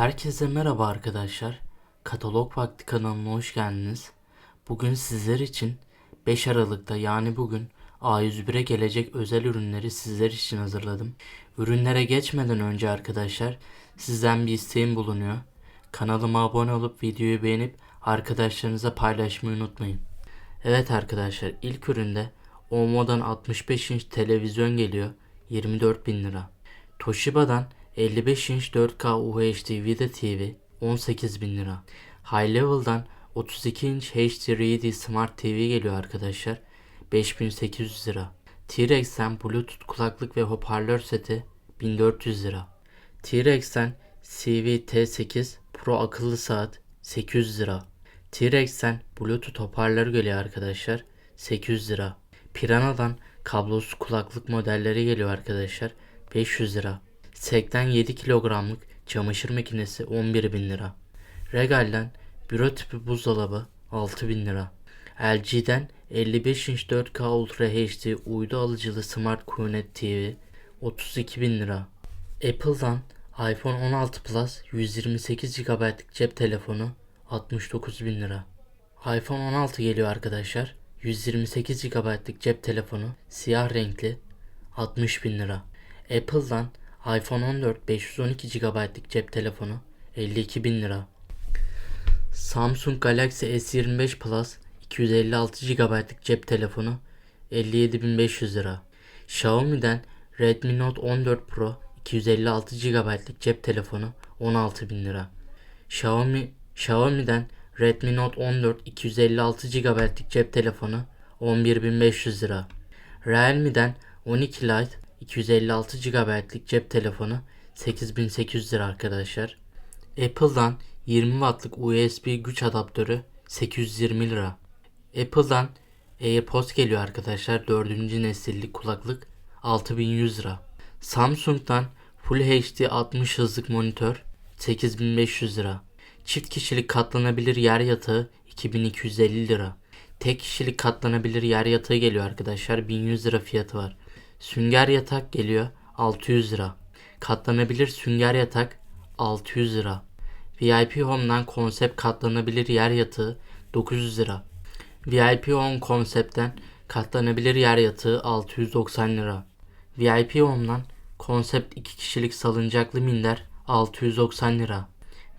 Herkese merhaba arkadaşlar. Katalog Vakti kanalına hoş geldiniz. Bugün sizler için 5 Aralık'ta yani bugün A101'e gelecek özel ürünleri sizler için hazırladım. Ürünlere geçmeden önce arkadaşlar sizden bir isteğim bulunuyor. Kanalıma abone olup videoyu beğenip arkadaşlarınıza paylaşmayı unutmayın. Evet arkadaşlar ilk üründe Omo'dan 65 inç televizyon geliyor 24 bin lira. Toshiba'dan 55 inç 4K UHD Vida TV 18 bin lira. High Level'dan 32 inç HD Ready Smart TV geliyor arkadaşlar 5800 lira. T-Rex'ten Bluetooth kulaklık ve hoparlör seti 1400 lira. T-Rex'ten CV T8 Pro akıllı saat 800 lira. T-Rex'ten Bluetooth hoparlör geliyor arkadaşlar 800 lira. Piranha'dan kablosuz kulaklık modelleri geliyor arkadaşlar 500 lira. Sekten 7 kilogramlık çamaşır makinesi 11 bin lira. Regal'den büro tipi buzdolabı 6 bin lira. LG'den 55 inç 4K Ultra HD uydu alıcılı Smart QNET TV 32 bin lira. Apple'dan iPhone 16 Plus 128 GB'lık cep telefonu 69 bin lira. iPhone 16 geliyor arkadaşlar. 128 GB'lık cep telefonu siyah renkli 60 bin lira. Apple'dan iPhone 14 512 GB'lık cep telefonu 52 bin lira. Samsung Galaxy S25 Plus 256 GB'lık cep telefonu 57.500 lira. Xiaomi'den Redmi Note 14 Pro 256 GB'lık cep telefonu 16.000 lira. Xiaomi Xiaomi'den Redmi Note 14 256 GB'lık cep telefonu 11.500 lira. Realme'den 12 Lite 256 GB'lık cep telefonu 8800 lira arkadaşlar. Apple'dan 20 wattlık USB güç adaptörü 820 lira. Apple'dan AirPods geliyor arkadaşlar 4. nesillik kulaklık 6100 lira. Samsung'dan Full HD 60 hızlık monitör 8500 lira. Çift kişilik katlanabilir yer yatağı 2250 lira. Tek kişilik katlanabilir yer yatağı geliyor arkadaşlar 1100 lira fiyatı var. Sünger yatak geliyor 600 lira. Katlanabilir sünger yatak 600 lira. VIP Home'dan konsept katlanabilir yer yatağı 900 lira. VIP Home konseptten katlanabilir yer yatağı 690 lira. VIP Home'dan konsept 2 kişilik salıncaklı minder 690 lira.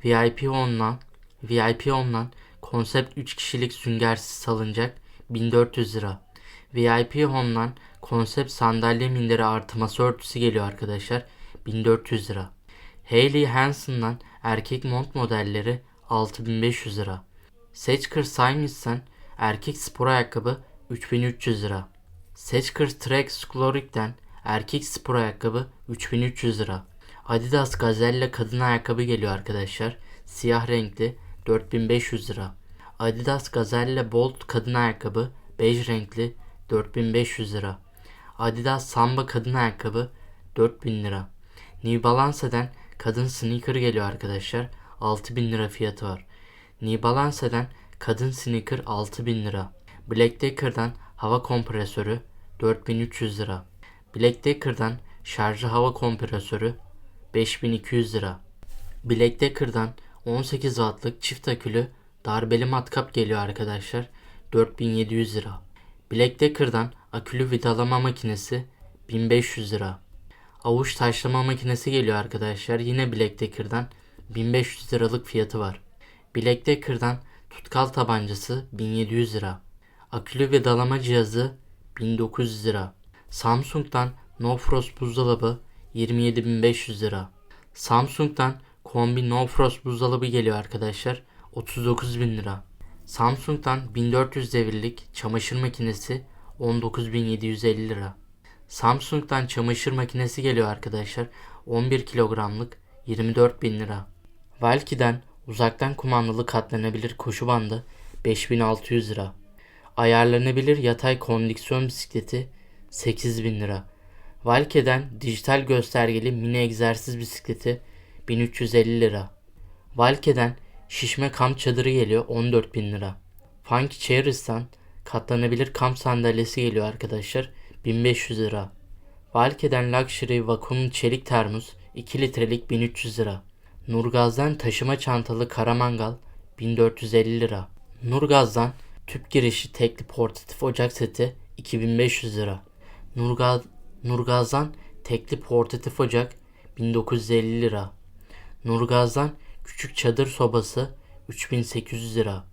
VIP Home'dan VIP Home'dan konsept 3 kişilik süngersiz salıncak 1400 lira. VIP Home'dan konsept sandalye minderi artı masa örtüsü geliyor arkadaşlar 1400 lira. Hayley Hansen'dan erkek mont modelleri 6500 lira. Seçkır Simons'tan erkek spor ayakkabı 3300 lira. Seçkır Trek Sklorik'ten erkek spor ayakkabı 3300 lira. Adidas Gazelle kadın ayakkabı geliyor arkadaşlar. Siyah renkli 4500 lira. Adidas Gazelle Bolt kadın ayakkabı bej renkli 4500 lira. Adidas Samba kadın ayakkabı 4000 lira. New Balance'den kadın sneaker geliyor arkadaşlar. 6000 lira fiyatı var. New Balance'den kadın sneaker 6000 lira. Black Decker'dan hava kompresörü 4300 lira. Black Decker'dan şarjlı hava kompresörü 5200 lira. Black Decker'dan 18 wattlık çift akülü darbeli matkap geliyor arkadaşlar. 4700 lira. Black Decker'dan akülü vidalama makinesi 1500 lira. Avuç taşlama makinesi geliyor arkadaşlar. Yine Black Decker'dan 1500 liralık fiyatı var. Black Decker'dan tutkal tabancası 1700 lira. Akülü vidalama cihazı 1900 lira. Samsung'dan No Frost buzdolabı 27500 lira. Samsung'dan kombi No Frost buzdolabı geliyor arkadaşlar. 39.000 lira. Samsung'dan 1400 devirlik çamaşır makinesi 19.750 lira. Samsung'dan çamaşır makinesi geliyor arkadaşlar. 11 kilogramlık 24.000 lira. Valky'den uzaktan kumandalı katlanabilir koşu bandı 5600 lira. Ayarlanabilir yatay kondiksiyon bisikleti 8000 lira. Valke'den dijital göstergeli mini egzersiz bisikleti 1350 lira. Valke'den şişme kamp çadırı geliyor 14.000 lira. Funky Chairs'tan katlanabilir kamp sandalyesi geliyor arkadaşlar 1500 lira. Valke'den Luxury vakumlu çelik termos 2 litrelik 1300 lira. Nurgaz'dan taşıma çantalı karamangal 1450 lira. Nurgaz'dan tüp girişi tekli portatif ocak seti 2500 lira. Nurgaz, Nurgaz'dan tekli portatif ocak 1950 lira. Nurgaz'dan küçük çadır sobası 3800 lira.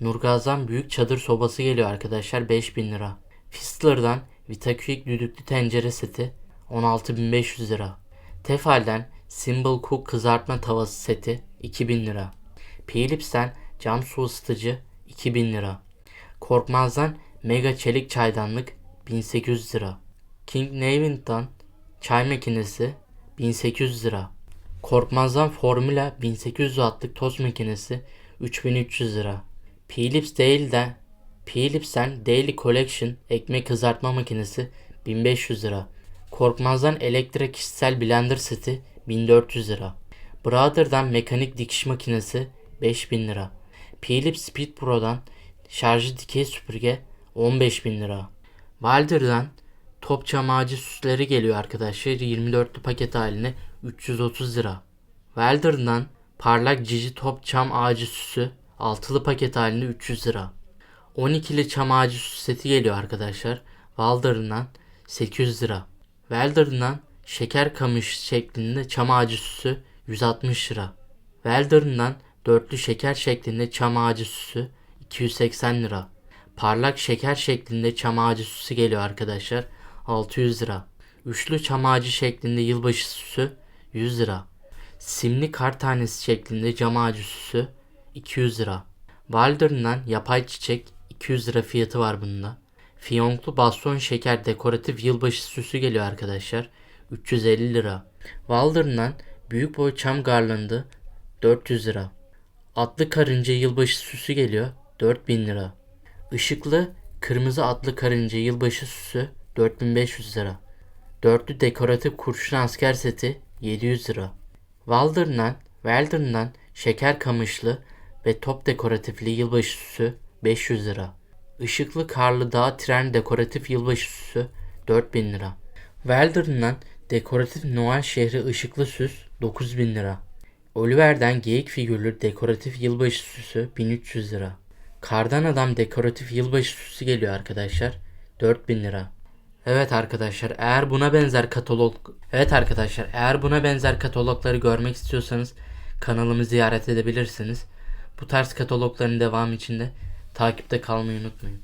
Nurgaz'dan büyük çadır sobası geliyor arkadaşlar 5000 lira. Fistler'dan Vitaquick düdüklü tencere seti 16500 lira. Tefal'den Simple Cook kızartma tavası seti 2000 lira. Philips'ten cam su ısıtıcı 2000 lira. Korkmaz'dan Mega çelik çaydanlık 1800 lira. King Navin'dan çay makinesi 1800 lira. Korkmaz'dan Formula 1800 wattlık tost makinesi 3300 lira. Philips değil de Philips'ten Daily Collection ekmek kızartma makinesi 1500 lira. Korkmaz'dan Elektra kişisel blender seti 1400 lira. Brother'dan mekanik dikiş makinesi 5000 lira. Philips Speed Pro'dan şarjı dikey süpürge 15000 lira. Walder'dan top çam ağacı süsleri geliyor arkadaşlar 24'lü paket haline 330 lira. Welder'dan parlak cici top çam ağacı süsü altılı paket halinde 300 lira. 12'li çam ağacı süs seti geliyor arkadaşlar. Walder'dan 800 lira. Welder'dan şeker kamış şeklinde çam ağacı süsü 160 lira. Welder'dan dörtlü şeker şeklinde çam ağacı süsü 280 lira. Parlak şeker şeklinde çam ağacı süsü geliyor arkadaşlar 600 lira. Üçlü çam ağacı şeklinde yılbaşı süsü 100 lira. Simli kar tanesi şeklinde cam ağacı süsü 200 lira. Waldorf'dan yapay çiçek 200 lira fiyatı var bunda. Fiyonklu baston şeker dekoratif yılbaşı süsü geliyor arkadaşlar. 350 lira. Waldorf'dan büyük boy çam garlandı 400 lira. Atlı karınca yılbaşı süsü geliyor 4000 lira. Işıklı kırmızı atlı karınca yılbaşı süsü 4500 lira. Dörtlü dekoratif kurşun asker seti 700 lira. Waldorf'dan, Waldorf'dan şeker kamışlı ve top dekoratifli yılbaşı süsü 500 lira. Işıklı karlı dağ tren dekoratif yılbaşı süsü 4000 lira. Waldorf'dan dekoratif Noel şehri ışıklı süs 9000 lira. Oliver'den geyik figürlü dekoratif yılbaşı süsü 1300 lira. Kardan adam dekoratif yılbaşı süsü geliyor arkadaşlar 4000 lira. Evet arkadaşlar eğer buna benzer katalog Evet arkadaşlar eğer buna benzer katalogları görmek istiyorsanız kanalımı ziyaret edebilirsiniz. Bu tarz katalogların devamı için de takipte kalmayı unutmayın.